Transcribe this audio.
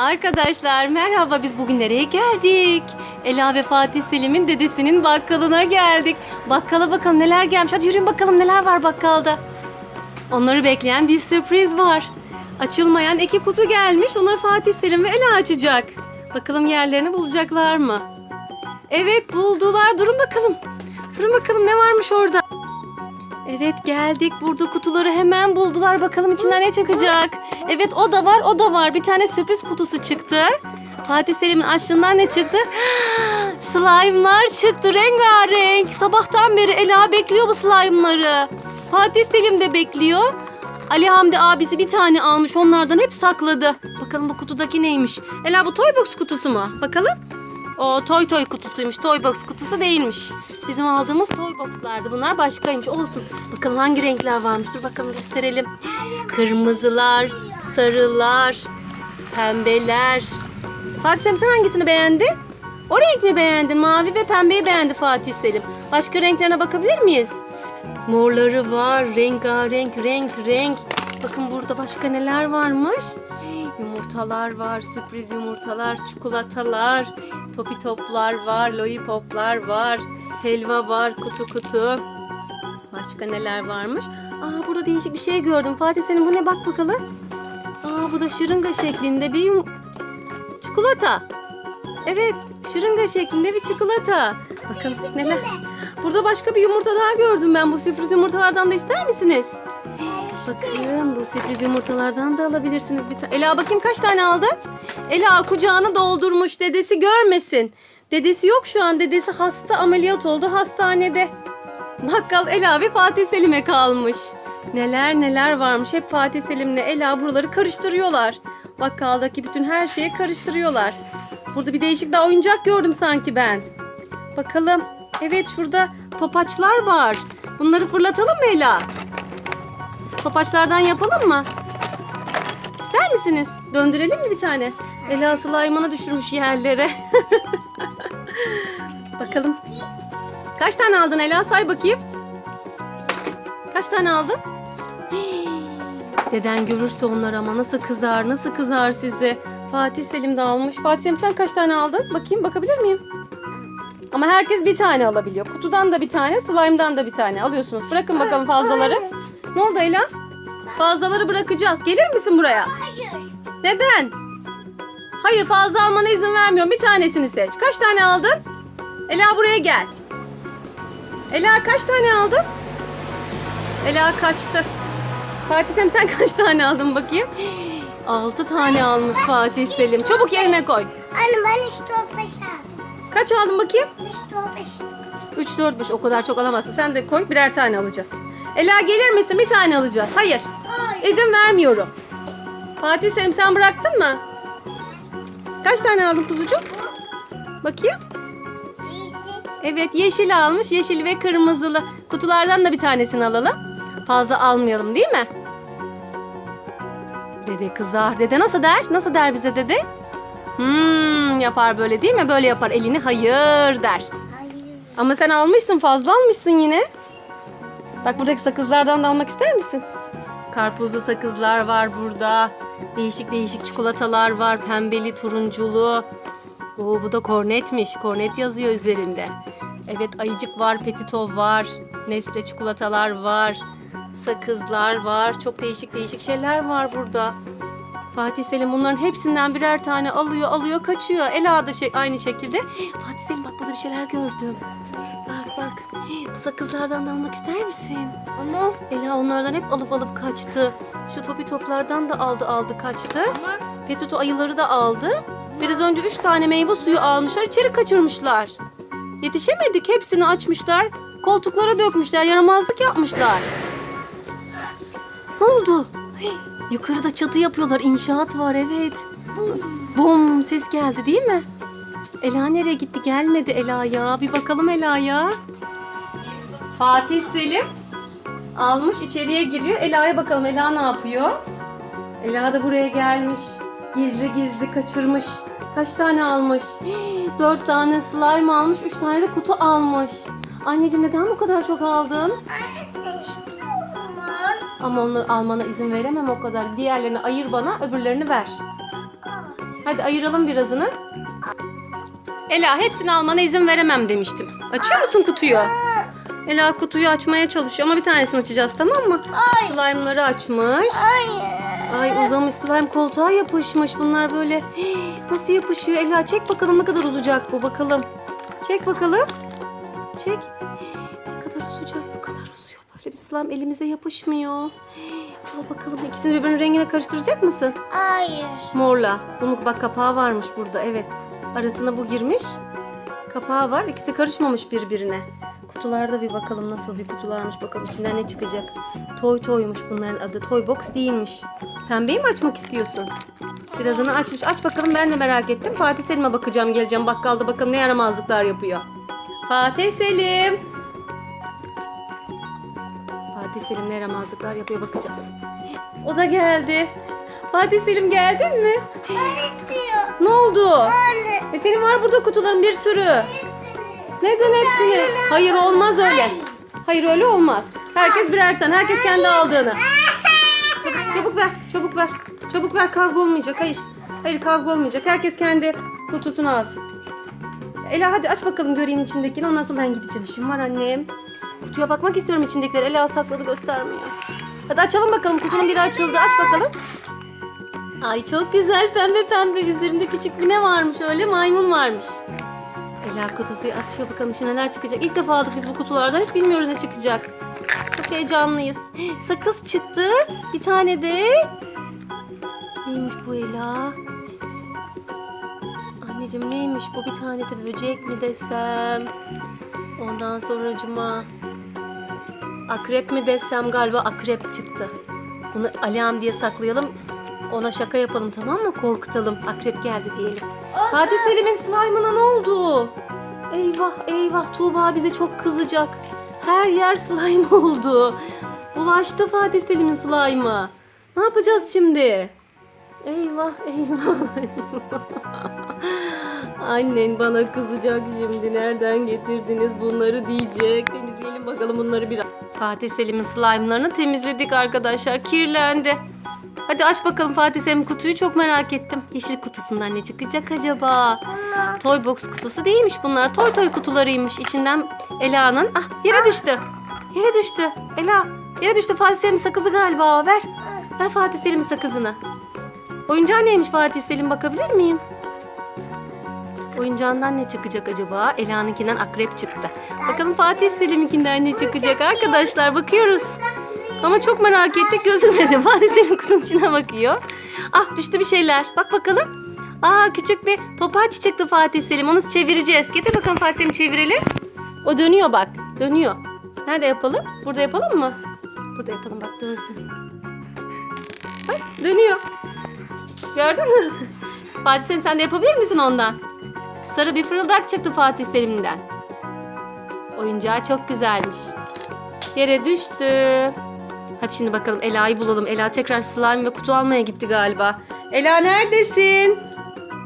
Arkadaşlar merhaba biz bugün nereye geldik? Ela ve Fatih Selim'in dedesinin bakkalına geldik. Bakkala bakalım neler gelmiş. Hadi yürüyün bakalım neler var bakkalda. Onları bekleyen bir sürpriz var. Açılmayan iki kutu gelmiş. Onları Fatih Selim ve Ela açacak. Bakalım yerlerini bulacaklar mı? Evet buldular. Durun bakalım. Durun bakalım ne varmış orada. Evet geldik. Burada kutuları hemen buldular. Bakalım içinden ne çıkacak. Evet o da var o da var. Bir tane sürpriz kutusu çıktı. Fatih Selim'in açlığından ne çıktı? Slime'lar çıktı rengarenk. Sabahtan beri Ela bekliyor bu slime'ları. Fatih Selim de bekliyor. Ali Hamdi abisi bir tane almış onlardan hep sakladı. Bakalım bu kutudaki neymiş? Ela bu Toybox kutusu mu? Bakalım. O toy toy kutusuymuş. Toybox kutusu değilmiş. Bizim aldığımız Toybox'lardı. Bunlar başkaymış. Olsun. Bakalım hangi renkler varmış. Dur bakalım gösterelim. Kırmızılar, sarılar, pembeler. Fatih Selim sen hangisini beğendin? O renk mi beğendin? Mavi ve pembeyi beğendi Fatih Selim. Başka renklerine bakabilir miyiz? Morları var. Rengarenk, renk, renk. Bakın burada başka neler varmış? Yumurtalar var, sürpriz yumurtalar, çikolatalar, topi toplar var, lollipoplar var, helva var, kutu kutu. Başka neler varmış? Aa burada değişik bir şey gördüm. Fatih senin bu ne bak bakalım. Aa bu da şırınga şeklinde bir yum... Çikolata. Evet, şırınga şeklinde bir çikolata. Bakın neler. Burada başka bir yumurta daha gördüm ben. Bu sürpriz yumurtalardan da ister misiniz? Bakın bu sürpriz yumurtalardan da alabilirsiniz bir tane. Ela bakayım kaç tane aldın? Ela kucağını doldurmuş dedesi görmesin. Dedesi yok şu an. Dedesi hasta ameliyat oldu hastanede. Bakkal Ela ve Fatih Selim'e kalmış. Neler neler varmış. Hep Fatih Selim'le Ela buraları karıştırıyorlar. Bakkaldaki bütün her şeyi karıştırıyorlar. Burada bir değişik daha oyuncak gördüm sanki ben. Bakalım. Evet şurada topaçlar var. Bunları fırlatalım mı Ela? Topaçlardan yapalım mı? İster misiniz? Döndürelim mi bir tane? Ela slime'ını düşürmüş yerlere. Bakalım. Kaç tane aldın Ela? Say bakayım. Kaç tane aldın? Deden görürse onları ama nasıl kızar, nasıl kızar sizi. Fatih Selim de almış. Fatih Selim sen kaç tane aldın? Bakayım bakabilir miyim? Ama herkes bir tane alabiliyor. Kutudan da bir tane, slime'dan da bir tane alıyorsunuz. Bırakın bakalım fazlaları. Ne oldu Ela? Fazlaları bırakacağız. Gelir misin buraya? Hayır. Neden? Hayır fazla almana izin vermiyorum. Bir tanesini seç. Kaç tane aldın? Ela buraya gel. Ela kaç tane aldın? Ela kaçtı. Fatih Selim sen kaç tane aldın bakayım? Altı tane almış Fatih Selim. Çabuk yerine koy. Anne ben 3 4 5 aldım. Kaç aldın bakayım? 3 4 5. 3, 4, 5 o kadar çok alamazsın. Sen de koy birer tane alacağız. Ela gelir misin? Bir tane alacağız. Hayır. Hayır. İzin vermiyorum. Fatih Selim sen bıraktın mı? Kaç tane aldın kuzucuğum? Bakayım. Evet yeşil almış. Yeşil ve kırmızılı. Kutulardan da bir tanesini alalım. Fazla almayalım değil mi? Dede kızar. Dede nasıl der? Nasıl der bize dede? Hmm yapar böyle değil mi? Böyle yapar. Elini hayır der. Hayır. Ama sen almışsın fazla almışsın yine. Bak buradaki sakızlardan da almak ister misin? Karpuzlu sakızlar var burada. Değişik değişik çikolatalar var. Pembeli, turunculu. Oo, bu da kornetmiş. Kornet yazıyor üzerinde. Evet ayıcık var, petito var. Nesle çikolatalar var. Sakızlar var. Çok değişik değişik şeyler var burada. Fatih Selim bunların hepsinden birer tane alıyor, alıyor, kaçıyor. Ela da şey, aynı şekilde. Fatih Selim bak burada bir şeyler gördüm. Bak bak. Bu sakızlardan da almak ister misin? Ama Ela onlardan hep alıp alıp kaçtı. Şu topi toplardan da aldı aldı kaçtı. Ama Petito ayıları da aldı. Biraz önce üç tane meyve suyu almışlar. içeri kaçırmışlar. Yetişemedik. Hepsini açmışlar. Koltuklara dökmüşler. Yaramazlık yapmışlar. Ne oldu? Hey, yukarıda çatı yapıyorlar. İnşaat var evet. Bum ses geldi değil mi? Ela nereye gitti? Gelmedi Ela ya. Bir bakalım Ela ya. Fatih Selim almış içeriye giriyor. Ela'ya bakalım Ela ne yapıyor? Ela da buraya gelmiş. Gizli gizli kaçırmış. Kaç tane almış? Dört tane slime almış. Üç tane de kutu almış. Anneciğim neden bu kadar çok aldın? Ama onu almana izin veremem o kadar. Diğerlerini ayır bana, öbürlerini ver. Hadi ayıralım birazını. Ela hepsini almana izin veremem demiştim. Açıyor musun kutuyu? Ela kutuyu açmaya çalışıyor ama bir tanesini açacağız tamam mı? Ay. Slime'ları açmış. Hayır. Ay uzamış slime koltuğa yapışmış. Bunlar böyle nasıl yapışıyor? Ela çek bakalım ne kadar uzayacak bu bakalım. Çek bakalım. Çek. Ne kadar uzayacak bu kadar uzuyor. Böyle bir slime elimize yapışmıyor. Al bakalım ikisini birbirinin rengine karıştıracak mısın? Hayır. Morla. Bunun bak kapağı varmış burada evet. Arasına bu girmiş. Kapağı var. İkisi karışmamış birbirine. Kutularda bir bakalım nasıl bir kutularmış bakalım içinden ne çıkacak. Toy toymuş bunların adı. Toy box değilmiş. Pembeyi mi açmak istiyorsun? Birazını açmış. Aç bakalım ben de merak ettim. Fatih Selim'e bakacağım geleceğim bakkalda bakalım ne yaramazlıklar yapıyor. Fatih Selim. Fatih Selim ne yaramazlıklar yapıyor bakacağız. O da geldi. Fatih Selim geldin mi? Ben istiyor. Ne oldu? Anne. E senin var burada kutuların bir sürü. Neden hepsini? Hayır olmaz öyle. Hayır öyle olmaz. Herkes birer tane. Herkes kendi aldığını. Çabuk, çabuk ver. Çabuk ver. Çabuk ver kavga olmayacak. Hayır. Hayır kavga olmayacak. Herkes kendi kutusunu alsın. Ela hadi aç bakalım göreyim içindekini. Ondan sonra ben gideceğim. İşim var annem. Kutuya bakmak istiyorum içindekiler. Ela sakladı göstermiyor. Hadi açalım bakalım. Kutunun biri açıldı. Aç bakalım. Ay çok güzel pembe pembe. Üzerinde küçük bir ne varmış öyle maymun varmış. Ela kutusuyu atıyor bakalım içine neler çıkacak. İlk defa aldık biz bu kutulardan hiç bilmiyoruz ne çıkacak. Çok heyecanlıyız. Sakız çıktı. Bir tane de... Neymiş bu Ela? Anneciğim neymiş bu? Bir tane de böcek mi desem? Ondan sonra cuma... Akrep mi desem galiba akrep çıktı. Bunu Aliam diye saklayalım. Ona şaka yapalım tamam mı? Korkutalım. Akrep geldi diyelim. Fatih Selim'in slime'ına ne oldu? Eyvah eyvah Tuğba bize çok kızacak. Her yer slime oldu. Bulaştı Fatih Selim'in slime'ı. Ne yapacağız şimdi? Eyvah eyvah eyvah. Annen bana kızacak şimdi. Nereden getirdiniz bunları diyecek. Temizleyelim bakalım bunları biraz. Fatih Selim'in slime'larını temizledik arkadaşlar. Kirlendi. Hadi aç bakalım Fatih Selim kutuyu çok merak ettim. Yeşil kutusundan ne çıkacak acaba? Toy box kutusu değilmiş bunlar. Toy toy kutularıymış. İçinden Ela'nın... Ah yere düştü. Yere düştü. Ela yere düştü. Fatih Selim sakızı galiba. Ver. Ver Fatih Selim'in sakızını. Oyuncağı neymiş Fatih Selim bakabilir miyim? Oyuncağından ne çıkacak acaba? Ela'nınkinden akrep çıktı. Bakalım Fatih Selim'inkinden ne çıkacak arkadaşlar bakıyoruz. Ama çok merak ettik gözükmedi. Fatih Selim kutunun içine bakıyor. Ah düştü bir şeyler. Bak bakalım. Aa küçük bir topaç çıktı Fatih Selim. Onu çevireceğiz. Getir bakalım Fatih Selim çevirelim. O dönüyor bak. Dönüyor. Nerede yapalım? Burada yapalım mı? Burada yapalım bak dönsün. Bak dönüyor. Gördün mü? Fatih Selim sen de yapabilir misin ondan? Sarı bir fırıldak çıktı Fatih Selim'den. Oyuncağı çok güzelmiş. Yere düştü. Hadi şimdi bakalım Ela'yı bulalım. Ela tekrar slime ve kutu almaya gitti galiba. Ela neredesin?